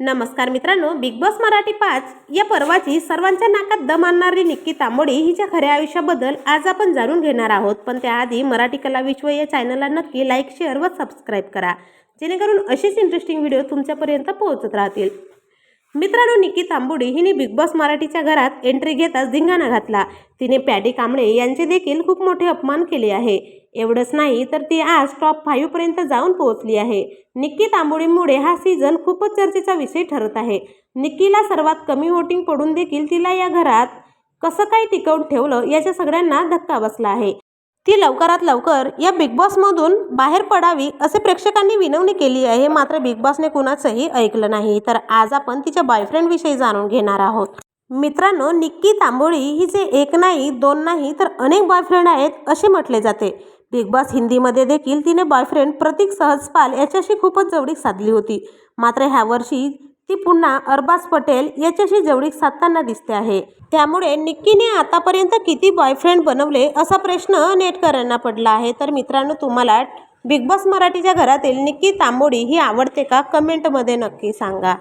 नमस्कार मित्रांनो big boss Marathi पाच या पर्वाची सर्वांच्या नाकात दम आणणारी निक्की तांबोडी हिच्या खऱ्या आयुष्याबद्दल आज आपण जाणून घेणार आहोत. पण त्याआधी मराठी कला विश्व या चॅनलला नक्की लाईक शेअर व सबस्क्राईब करा. जेणेकरून अशीच इंटरेस्टिंग व्हिडिओ तुमच्यापर्यंत पोहोचत राहतील. मित्रांनो निक्की तांबोडी हिने बिग बॉस मराठीच्या घरात एंट्री घेताच धिंगाणा घातला. तिने पॅडी कांबळे यांचे देखील खूप मोठे अपमान केले आहे. एवढंच नाही तर ती आज टॉप फाईव्हपर्यंत जाऊन पोहोचली आहे. निक्की तांबोळीमुळे हा सीझन खूपच चर्चेचा विषय ठरत आहे. निक्कीला सर्वात कमी वोटिंग पडून देखील तिला या घरात कसं काय टिकवून ठेवलं याच्या सगळ्यांना धक्का बसला आहे. ती लवकरात लवकर या बिग बॉसमधून बाहेर पडावी असे प्रेक्षकांनी विनवणी केली आहे मात्र बिग बॉसने कुणाचंही ऐकलं नाही. तर आज आपण तिच्या बॉयफ्रेंडविषयी जाणून घेणार आहोत. मित्रांनो निक्की तांबोळी हिचे एक नाही दोन नाही तर अनेक बॉयफ्रेंड आहेत असे म्हटले जाते. बिग बॉस हिंदीमध्ये देखील तिने बॉयफ्रेंड प्रतीक सहजपाल याच्याशी खूपच जवळीक साधली होती. मात्र ह्या वर्षी ती पुन्हा अरबाज पटेल याच्याशी जवळीक साधताना दिसते आहे. त्यामुळे निक्कीने आतापर्यंत किती बॉयफ्रेंड बनवले असा प्रश्न नेटकऱ्यांना पडला आहे. तर मित्रांनो तुम्हाला बिग बॉस मराठीच्या घरातील निक्की तांबोडी ही आवडते का? कमेंटमध्ये नक्की सांगा.